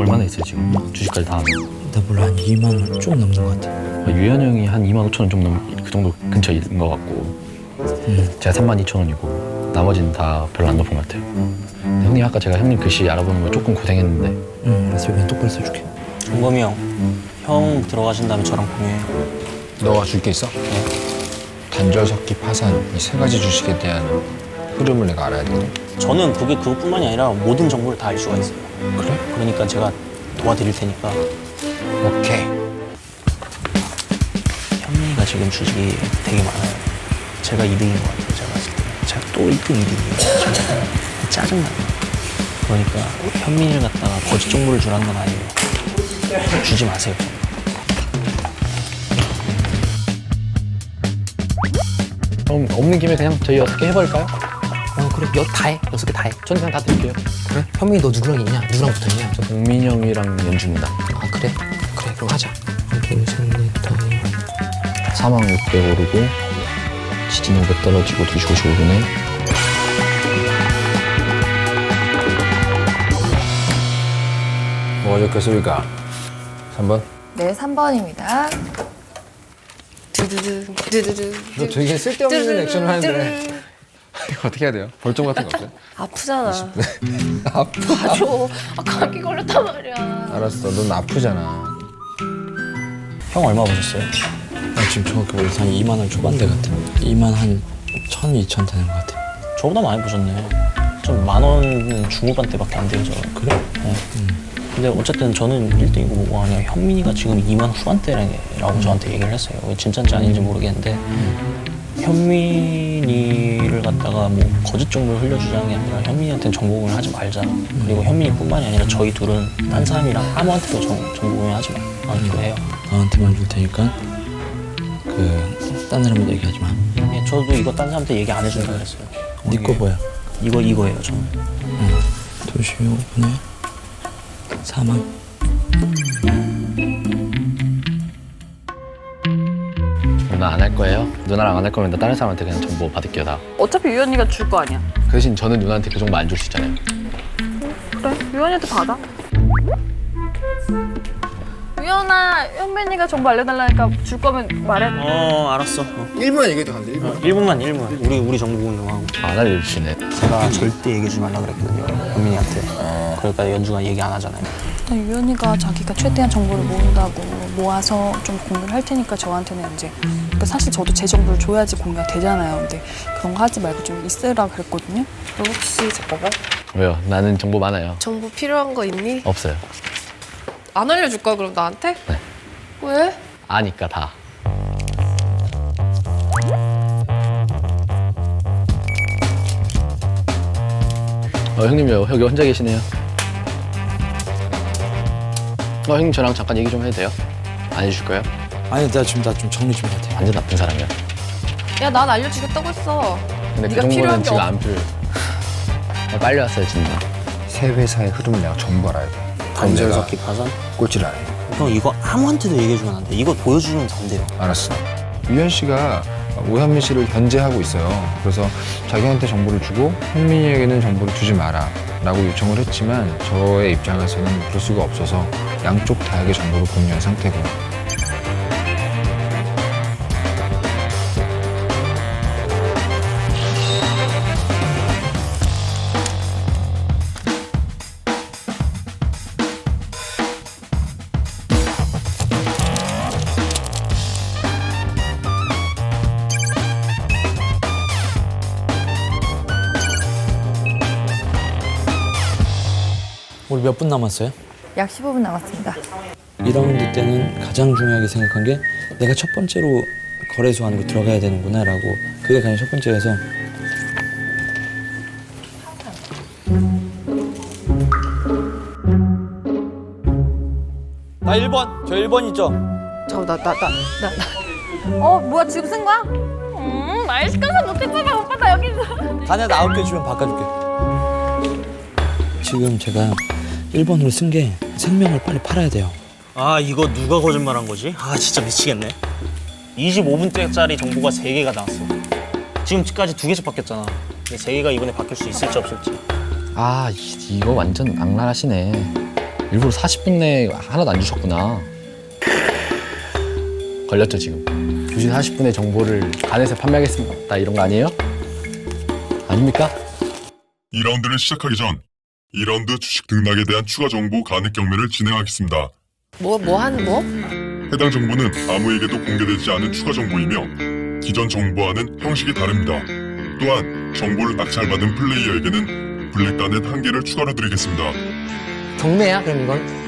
얼마나 있어요 지금? 주식까지 다 하면. 나 몰라 한 2만 원 좀 넘는 것 같아. 유현 형이 한 2만 5천 원 좀 넘, 그 정도 근처에 있는 것 같고 음. 제가 3만 2천 원이고 나머지는 다 별로 안 높은 것 같아요. 근데 형님 아까 제가 형님 글씨 알아보는 거 조금 고생했는데 응, 알았어. 그냥 똑바로 써줄게. 정범이 형, 형 들어가신 다음에 저랑 공유해요. 너가 줄 게 있어? 단절 섞기 파산 이 세 가지 주식에 대한 흐름을 내가 알아야 되거든. 저는 그게 그것뿐만이 아니라 모든 정보를 다 알 수가 있어요. 그래? 그러니까 제가 도와드릴 테니까 오케이. 현민이가 지금 주식이 되게 많아요. 제가 2등인 것 같아요. 제가 봤을 때. 제가 또 1등, 2등이에요. 짜증나요. 그러니까 현민이를 갖다가 거짓 정보를 주라는 건 아니에요. 주지 마세요. 그럼 없는 김에 그냥 저희 개 해버릴까요? 어 그래. 여, 다 해. 여섯 개 다 해. 저는 그냥 다 드릴게요. 그래? 현민이 너 누구랑 있냐? 누구랑 붙었냐? 저 동민 형이랑 연준입니다. 아 그래? 그래 그럼 하자. 사망 600 오르고 지진 500 떨어지고 2시 55분에 뭐가 적혔습니까? 3번? 네, 3번입니다. 두두두 두두두. 너 되게 쓸데없는 액션을 하는데. 이거 어떻게 해야 돼요? 벌점 같은 거 없어요? 아프잖아. 아파. 봐줘. 아, 감기 걸렸단 말이야. 알았어. 넌 아프잖아. 형 얼마 보셨어요? 나 지금 정확히 몰라서 한 2만 원 초반대 같아. 2만 한 1천, 2천 되는 것 같아. 저보다 많이 보셨네. 좀 만 원은 중후반대밖에 안 저. 그래? 네. 근데 어쨌든 저는 1등이고 뭐가 아니라 현민이가 지금 2만 후반대라고 저한테 얘기를 했어요. 진짜인지 아닌지 모르겠는데 현민이를 갖다가 뭐 거짓 정보를 흘려주자는 게 아니라 현민이한테는 정보 공유를 하지 말자. 그리고 현민이뿐만이 아니라 저희 둘은 딴 사람이랑 아무한테도 정, 정보 공유 하지 마. 않기로 해요. 나한테만 줄 테니까 그 딴 사람한테 얘기하지 마. 예, 저도 이거 딴 사람한테 얘기 안 해준다 그랬어요. 네 거 뭐야? 이거 이거예요, 저는. 2시 5분에 4만. 누나 안 할 거예요? 누나랑 안 할 거면 나 다른 사람한테 그냥 정보 받을게요 다. 어차피 유연이가 줄 거 아니야. 그 대신 저는 누나한테 그 정보 안줄 수 있잖아요. 그래, 유연이한테 받아. 유연아, 현빈이가 정보 알려달라니까 줄 거면 말해. 어, 알았어. 1분 얘기해도 안 돼, 1분. 1분만 1분. 우리 우리 정보 공유하고. 안 알려주시네. 제가 절대 얘기하지 말라 그랬거든요. 현민이한테. 그러니까 연주가 얘기 안 하잖아요. 일단 유연이가 자기가 최대한 정보를 모은다고 모아서 좀 공유를 할 테니까 저한테는 이제 그러니까 사실 저도 제 정보를 줘야지 공유가 되잖아요. 근데 그런 거 하지 말고 좀 있으라 그랬거든요. 너 혹시 잠깐만. 왜요? 나는 정보 많아요. 정보 필요한 거 있니? 없어요. 안 알려줄 거야 그럼 나한테? 네. 왜? 아니까 다. 어 형님요 여기 혼자 계시네요. 어 형님 저랑 잠깐 얘기 좀 해도 돼요? 안 해주실 거예요? 아니 나 지금 나 좀 정리 좀 해야 돼. 완전 나쁜 사람이야. 야 난 알려주겠다고 했어. 근데 그 네가 필요한 게 지금 없- 안 필요해. 아, 빨리 왔어요 진짜. 세 회사의 흐름을 내가 전부 알아야 돼. 내가 섞기 파산? 꼴찌를 안 해. 형 이거 아무한테도 얘기해주면 안 돼. 이거 보여주면 안 돼요. 알았어. 유현 씨가 오현민 씨를 견제하고 있어요. 그래서 자기한테 정보를 주고 현민이에게는 정보를 주지 마라 라고 요청을 했지만 저의 입장에서는 그럴 수가 없어서 양쪽 다에게 정보를 공유한 상태고 우 몇 분 남았어요? 약 15분 남았습니다. 2라운드 때는 가장 중요하게 생각한 게 내가 첫 번째로 거래소 안으로 들어가야 되는구나라고 그게 가장 첫 번째여서 나 1번 저 1번 있죠? 잠깐, 나, 나, 나, 나, 나. 어, 뭐야, 지금 쓴 거야? 음, 말 시켜서 못했잖아, 오빠. 나 여기 있어. 다냐 나 아홉 개 주면 바꿔줄게 지금 제가 1번으로 쓴 게 생명을 빨리 팔아야 돼요 아 이거 누가 거짓말한 거지? 아 진짜 미치겠네. 25분짜리 정보가 3개가 나왔어. 지금까지 2개씩 바뀌었잖아. 근데 3개가 이번에 바뀔 수 있을지 없을지. 아 이, 이거 완전 악랄하시네. 일부러 40분 내에 하나도 안 주셨구나. 걸렸죠 지금. 2시 40분에 정보를 간에서 판매하겠습니다. 이런 거 아니에요? 아닙니까? 2라운드를 시작하기 전 2라운드 주식 등락에 대한 추가 정보 간획 경매를 진행하겠습니다. 뭐, 뭐 하는 뭐? 해당 정보는 아무에게도 공개되지 않은 추가 정보이며 기존 정보와는 형식이 다릅니다. 또한 정보를 낙찰받은 플레이어에게는 블랙단넷 한 개를 추가로 드리겠습니다. 경매야 그럼 이건?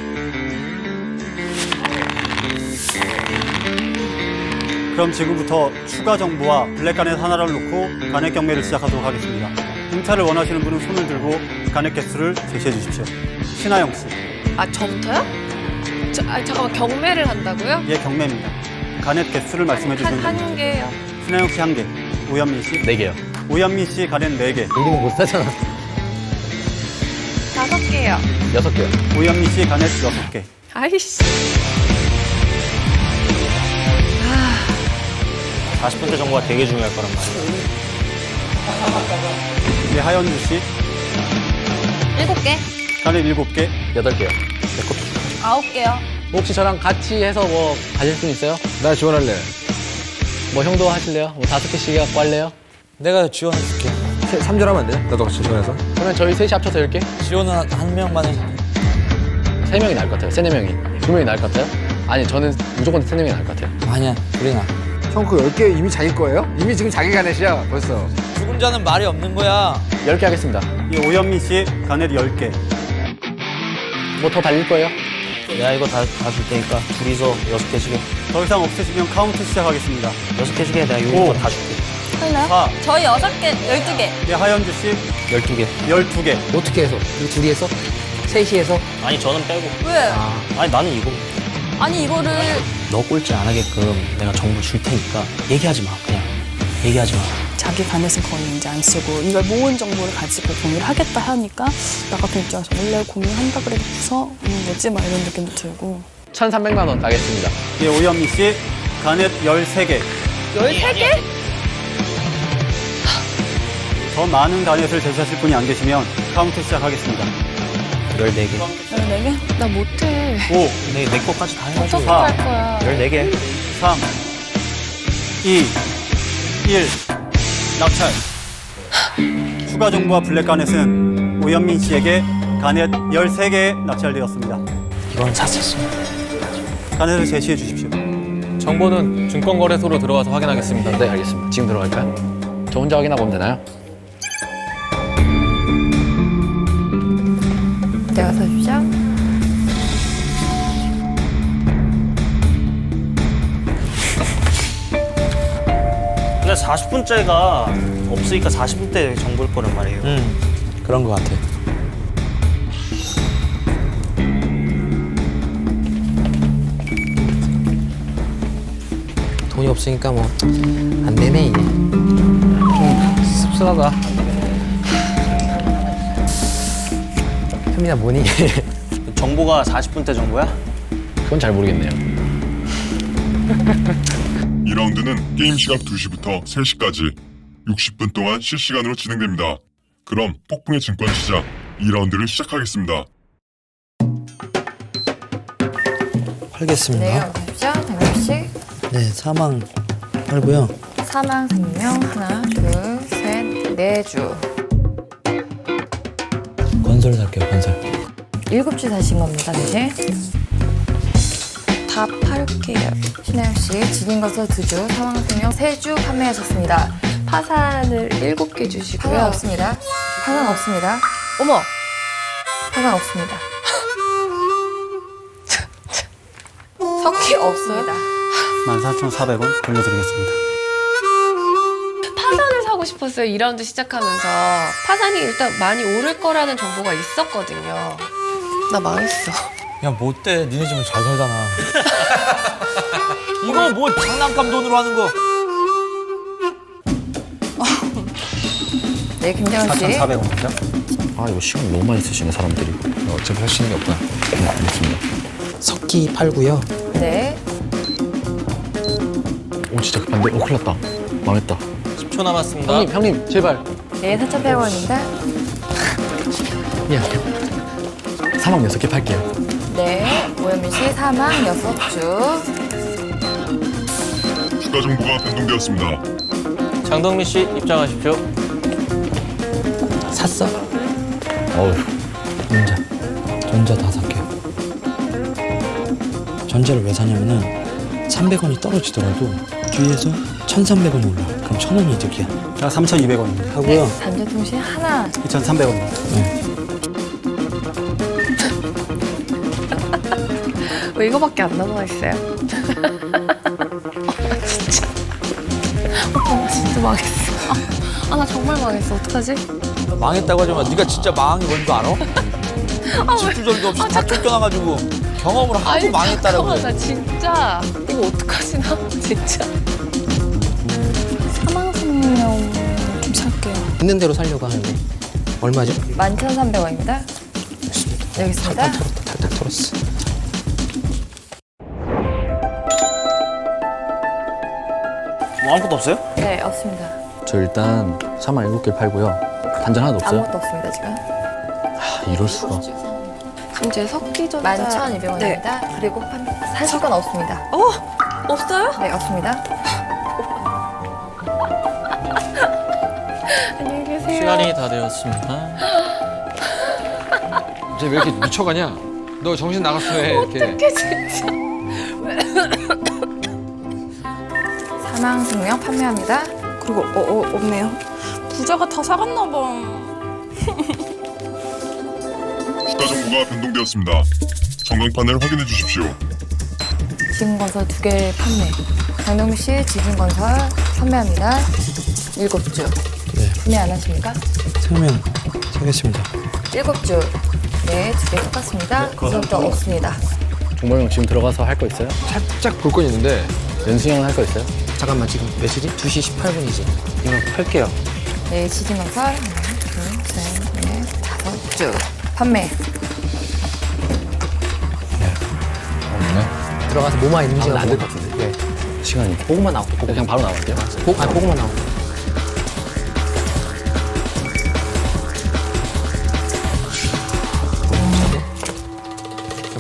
그럼 지금부터 추가 정보와 블랙간넷 하나를 놓고 간획 경매를 시작하도록 하겠습니다. 응찰을 원하시는 분은 손을 들고 간획 개수를 제시해 주십시오. 신하영 씨, 아, 저부터요? 저, 아, 잠깐만, 경매를 한다고요? 예 경매입니다. 간획 개수를 말씀해 주시면 한, 됩니다. 한 개요. 신하영 씨 한 개, 오현민 씨, 네 개요. 오현민 씨 간획 네 개, 우리는 못 사잖아. 다섯 개요. 여섯 개요. 오현민 씨 간획 여섯 개, 아이씨. 40분대 정보가 되게 중요할 거란 말이 야. 예 하현주 씨 일곱 개, 간획 일곱 개, 여덟 개요. 아홉 개요. 혹시 저랑 같이 해서 뭐 가실 분 있어요? 나 지원할래. 뭐 형도 하실래요? 뭐 다섯 개씩 갖고 할래요? 내가 지원해줄게. 3절 하면 안 돼? 나도 같이 지원해서. 그러면 저희 셋이 합쳐서 열 개? 지원은 한, 한 명만 해. 세 명이 나을 것 같아요. 세네 명이. 두 명이 나을 것 같아요? 아니 저는 무조건 세네 명이 나을 것 같아요. 아니야, 우리나. 형 그 10개 이미 자기 거예요? 이미 지금 자기 가넷이야 벌써. 죽은 자는 말이 없는 거야. 열개 하겠습니다. 예 오현민 씨 간획 열 개, 뭐 더 달릴 거예요? 내가 이거 다 다 줄 테니까 둘이서 여섯 개씩 해. 더 이상 없으시면 카운트 시작하겠습니다. 여섯 개씩 해. 내가 오. 요거 다 줄게. 할래요? 사, 저희 여섯 개, 열두 개. 예 하현주 씨 열두 개. 열두 개, 어떻게 해서? 우리 둘이 해서? 셋이 해서? 아니 저는 빼고. 왜? 아니 나는 이거. 아니 이거를 너 꼴찌 안 하게끔 내가 정보 줄 테니까 얘기하지 마. 그냥 얘기하지 마. 자기 간에서 거의 이제 안 쓰고 이걸 모은 정보를 가지고 공유를 하겠다 하니까 나 같은 입장에서 원래 공유한다 그래놓고서 음, 뭐지 막 이런 느낌도 들고 1,300만 원 가겠습니다. 예 오현민 씨 간획 열세 개. 열세 개? 더 많은 간넷을 제시하실 분이 안 계시면 카운트 시작하겠습니다. 열네 개. 14개? 나 못해. 5, 내, 내 거까지 다 해가지고. 어떻게 사. 할 거야? 열네 개. 3, 2, 1. 낙찰. 추가 정보와 블랙 간넷은 오현민 씨에게 간넷 13개 낙찰되었습니다. 이건 샀었어. 간넷을 제시해 주십시오. 정보는 증권거래소로 들어가서 확인하겠습니다. 네 알겠습니다. 지금 들어갈까요? 저 혼자 확인하고 오면 되나요? 40분째가 없으니까 40분대 정보일 거란 말이에요. 응, 그런 거 같아. 돈이 없으니까 뭐 안 되네 이게. 씁쓸하다. 현민아 뭐니? 정보가 40분대 정보야? 그건 잘 모르겠네요. 2라운드는 게임 시각 2시부터 3시까지 60분 동안 실시간으로 진행됩니다. 그럼 폭풍의 증권 시장 2라운드를 시작하겠습니다. 팔겠습니다. 네. 장갑씨. 네, 사망 팔고요. 사망 생명 하나, 둘, 셋, 네 주. 건설 살게요, 건설. 일곱 주 사신 겁니다, 대신. 다 팔게요. 신하영 씨, 지닌 것을 두 주, 사망 생명 세주 판매하셨습니다. 파산을 일곱 개 주시고요. 파산 없습니다. 파산 없습니다. 어머! 파산 없습니다. 석기 없습니다. 14,400원 돌려드리겠습니다. 파산을 사고 싶었어요. 2라운드 시작하면서. 파산이 일단 많이 오를 거라는 정보가 있었거든요. 나 망했어. 야, 뭐 어때? 니네 집은 잘 살잖아. 이거 뭐 장난감 돈으로 하는 거. 네, 김정은 씨. 4,400원이죠? 아 이거 시간 너무 많이 쓰시네 사람들이. 어차피 할수 있는 게 없다. 네, 알겠습니다. 석기 팔고요. 네. 오 진짜 급한데? 오 큰일 났다. 망했다. 10초 남았습니다. 형님 형님 제발. 네, 4,100원입니다. 예. 사망 여섯 개 팔게요. 네, 오현민 씨 사망 6주. 추가 정보가 변동되었습니다. 장동민 씨 입장하십시오. 샀어? 어우, 전자. 전자 다섯 개. 전자를 왜 사냐면은 300원이 떨어지더라도 뒤에서 1,300원이 올라. 그럼 1,000원이 이득이야. 제가 3,200원입니다. 하고요. 단자통신 하나. 2,300원입 왜 이거밖에 안 남아 있어요? 진짜. 오빠 나 진짜 망했어. 아, 나 정말 망했어. 어떡하지? 망했다고 하지만 네가 진짜 망한 게 뭔지 알아? 집주절도 없이 다 쫓겨나가지고 경험으로 하도 망했다라고 잠깐만, 나 진짜 이거 어떡하지 나 진짜. 사망 생명 좀 살게요. 있는 대로 살려고 하는데 얼마죠? 11,300원입니다. 여기 있습니다. 탈탈 털었어. 뭐 아무것도 없어요? 네, 없습니다. 저 일단 사망 7개 팔고요. 단전 하나도 없어요? 아무것도 없습니다, 지금. 아, 이럴 수가. 이제 석기전자 11,200원입니다. 네. 그리고 판, 사실 건 없습니다. 없어요? 네, 없습니다. 안녕히 계세요. 시간이 다 되었습니다. 이제 왜 이렇게 미쳐가냐? 너 정신 나갔어 왜 이렇게? 사망 생명 판매합니다. 그리고 어, 어 없네요. 부자가 다 사갔나 봐. 추가 정보가 변동되었습니다. 전광판을 확인해 주십시오. 지금건설 두 개 판매. 씨 지진건설 판매합니다. 일곱 주. 네. 구매 안 하십니까? 생명 사겠습니다. 일곱 주. 네, 두 개 똑같습니다. 구성도 없습니다. 종범 형 지금 들어가서 할 거 있어요? 살짝 볼 건 있는데 연승 형은 할 거 있어요? 잠깐만 지금 몇 시지? 2시 18분이지. 이거 팔게요. 네, 지진건설 하나, 둘, 셋, 넷, 다섯 주. 판매. 들어가서 뭐만 있는지 아, 안될 것 같은데. 네. 시간이. 보고만 나올게. 보고. 그냥 바로 나갈게요. 보, 아 보고만 나올게.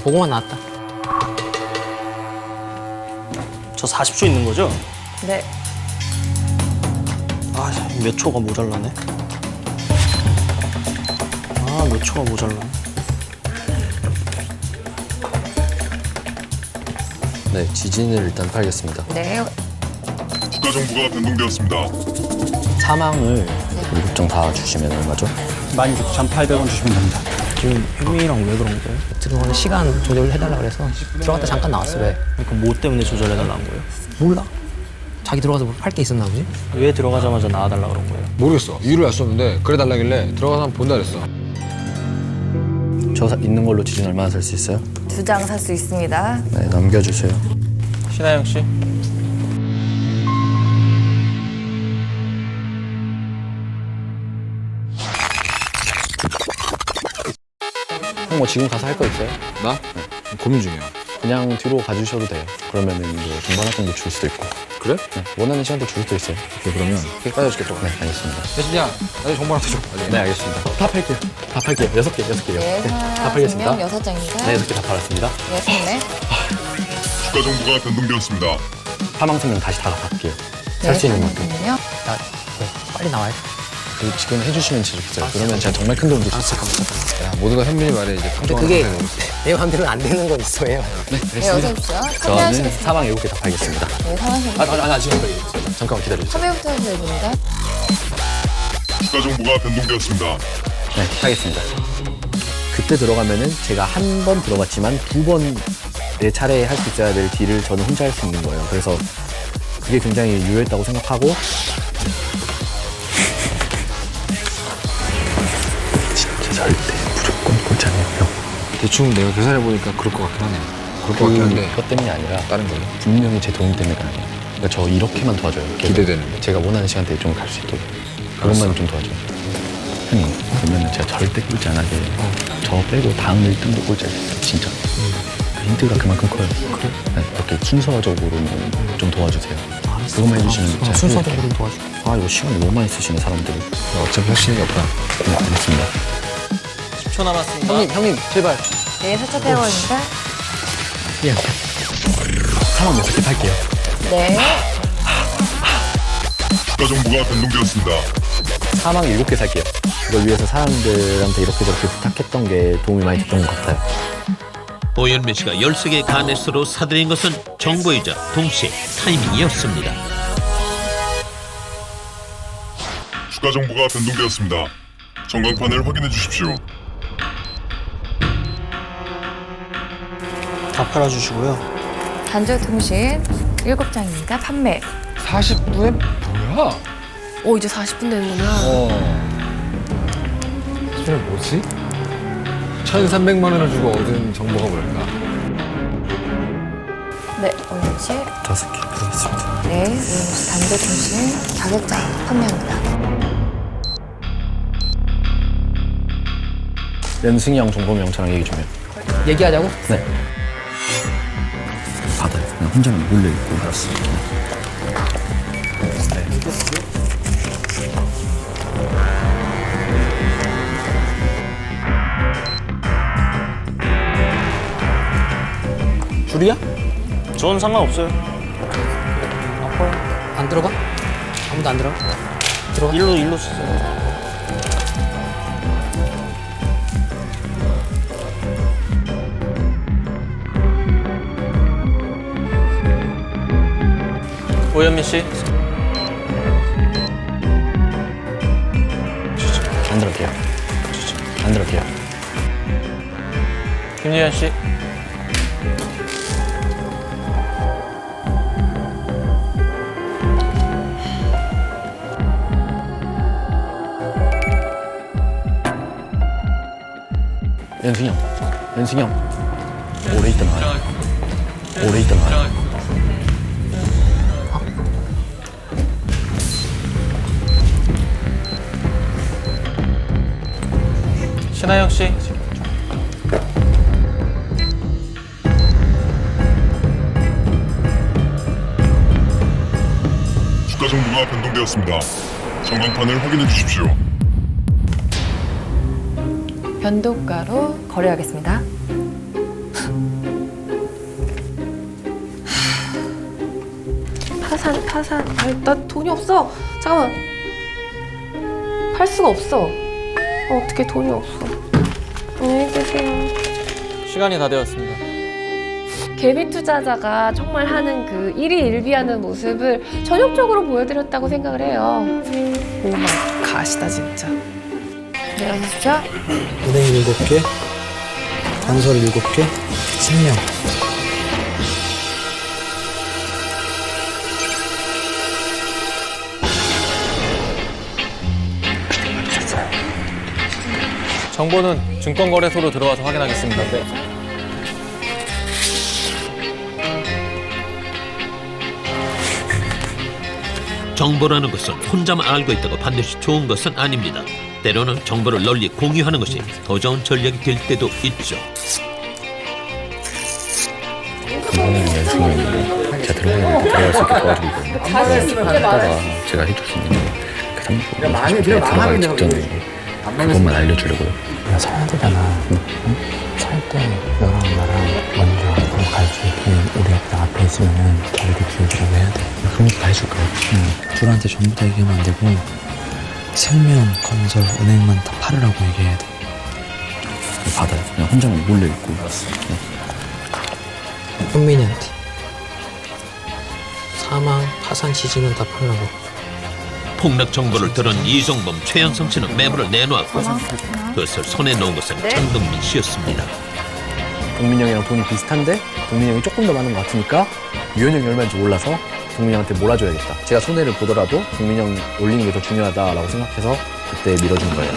보고만 나왔다. 저 40초 있는 거죠? 네, 아, 몇 초가 모자라네. 아, 몇 초가 모자라네. 네, 지진을 일단 팔겠습니다. 네, 추가 정보가 변동되었습니다. 사망을 일곱 장다 주시면 얼마죠? 16,800원 주시면 됩니다. 지금 현민이랑 왜 그런 거예요? 들어가는 시간 조절을 해달라 그래서 들어갔다 잠깐 나왔어 왜? 그러니까 뭐 때문에 조절해달라는 거예요? 몰라. 자기 들어가서 뭐팔게 있었나 보지? 왜 들어가자마자 나와달라 그런 거예요? 모르겠어. 이유를 알 수 없는데 그래 달라길래 들어가서 한번 본다 그랬어. 저 사- 있는 걸로 지진 얼마나 살 수 있어요? 두 장 살 수 있습니다. 네, 넘겨주세요. 신하영 씨. 형 뭐 지금 가서 할 거 있어요? 나 고민 중이야. 그냥 뒤로 가주셔도 돼요. 그러면은 뭐 중반 활동도 줄 수도 있고. 그래? 네, 원하는 시간도 줄 수도 있어요. 오케이 그러면 빠져줄게 또. 네, 알겠습니다. 대신야 나중에 정보 하나 줘. 나중에. 네, 알겠습니다. 다 팔게요. 다 팔게요. 여섯 개, 여섯 개, 여섯 네, 개. 다 팔겠습니다. 여섯 장입니다. 네, 여섯 개 다 팔았습니다. 네, 판매. 추가 정보가 변동되었습니다. 사망 생명 다시 다 갚을게요. 네, 살수 있는 만큼. 나 네, 빨리 나와요. 그 지금 해주시면 좋겠어요. 그러면 제가 정말 큰 도움 드릴 수 있어요. 야, 모두가 현민이 말에 이제 근데 그게. 내 마음대로는 안 되는 건 있어요. 네, 네, 어서 오십시오. 저는 판매하시겠습니다. 사망 일곱 개다 팔겠습니다. 네, 사망. 아, 아, 아, 지금 빨리. 잠깐만 기다려주세요. 판매부터 해주셔야 됩니다. 추가 정보가 변동되었습니다. 네, 하겠습니다. 그때 들어가면은 제가 한 번 들어갔지만 두 번 내 차례에 할 수 있어야 될 딜을 저는 혼자 할 수 있는 거예요. 그래서 그게 굉장히 유효했다고 생각하고 대충 내가 계산해 보니까 그럴 것 같긴 하네. 그럴 것 같긴 한데 그것 때문이 아니라 다른 걸로 분명히 제 도움 때문에가 아니에요. 그러니까 저 이렇게만 도와줘요. 계속. 기대되는데. 제가 원하는 시간대에 좀 갈 수 있도록. 그것만 좀 도와줘요. 형님, 그러면 제가 절대 꼴찌 안 하게 저 빼고 다음 1등도 꼴찌 하겠어요. 진짜. 그 힌트가 그만큼 커요. 그래? 네, 이렇게 순서적으로는 좀 도와주세요. 그것만 해주시면 제가 어, 순서적으로. 도와줘. 아, 이거 시간이 너무 많이 쓰시는 사람들. 어차피 할 수 있는 게 없다. 네, 알겠습니다. 10초 남았습니다. 형님, 형님, 제발. 네, 4차 태워입니다. 그냥 상황 몇개 팔게요. 네. 추가 정보가 변동되었습니다. 사망 7개 살게요. 그걸 위해서 사람들한테 이렇게 저렇게 부탁했던 게 도움이 많이 됐던 것 같아요. 오현민 씨가 13개의 가네스로 사들인 것은 정보이자 동시에 타이밍이었습니다. 추가 정보가 변동되었습니다. 전광판을 확인해 주십시오. 다 팔아주시고요. 단조 통신 7장입니다. 판매. 40분에 뭐야? 오 이제 40분 되는구나. 어. 저게 뭐지? 1,300만 원을 주고 얻은 정보가 뭘까? 네, 오현 씨. 다섯 개 드리겠습니다. 네, 오현 씨 단조 통신 자격장 판매합니다. 연승이 형 정보 명처럼 얘기 좀 해요. 얘기하자고? 네. 혼자 몰래 읽고 알았어. 줄이야? 전 상관없어요. 안 들어가? 아무도 안 들어가? 들어가? 일로 일로 쓰세요. 오현민 씨, 안 들을게요. 안 들을게요. 김예현 씨, 연승이 형. 연승이 형. 오래 있다 나와요. 오래 있다 나 신하영 씨, 추가 정보가 변동되었습니다. 전광판을 확인해 주십시오. 변도가로 거래하겠습니다. 파산 파산. 아, 나 돈이 없어. 잠깐만. 팔 수가 없어. 어, 어떻게 돈이 없어. 안녕히 계세요. 시간이 다 되었습니다. 개미 투자자가 정말 하는 그 일희일비하는 모습을 전형적으로 보여드렸다고 생각을 해요. 오마 가시다 진짜. 내려주십시오. 은행 7개, 단설 7개, 생명. 정보는 증권거래소로 들어와서 확인하겠습니다. 네. 정보라는 것은 혼자만 알고 있다고 반드시 좋은 것은 아닙니다. 때로는 정보를 널리 공유하는 것이 더 좋은 전략이 될 때도 있죠. 제가 들어가는 들어갈 수 있게 도와주고 있거든요. 하다가 제가 해줄 수 있는 그 상품 들어가기 직전에 그것만 알려주려고요. 우리가 사야 되잖아. 응? 살때 너랑 나랑 먼저 앞으로 갈수 있게 우리 앞에 앞에 있으면은 자리를 비워주라고 해야 돼. 그런 것도 다 해줄 거예요. 응. 둘한테 전부 다 얘기하면 안 되고 생명, 건설, 은행만 다 팔으라고 얘기해야 돼. 받아요. 그냥 혼자만 몰래 읽고 알았어. 현민이한테 사망, 파산 지지는 다 팔라고. 폭락 정보를 들은 이종범, 최현성 씨는 매물을 내놓았고 그것을 손에 놓은 것은 장동민 씨였습니다. 동민 형이랑 돈이 비슷한데 동민 형이 조금 더 많은 것 같으니까 유현 형이 얼마인지 몰라서 동민 형한테 몰아줘야겠다. 제가 손해를 보더라도 동민 형 올리는 게 더 중요하다라고 생각해서 그때 밀어준 거예요.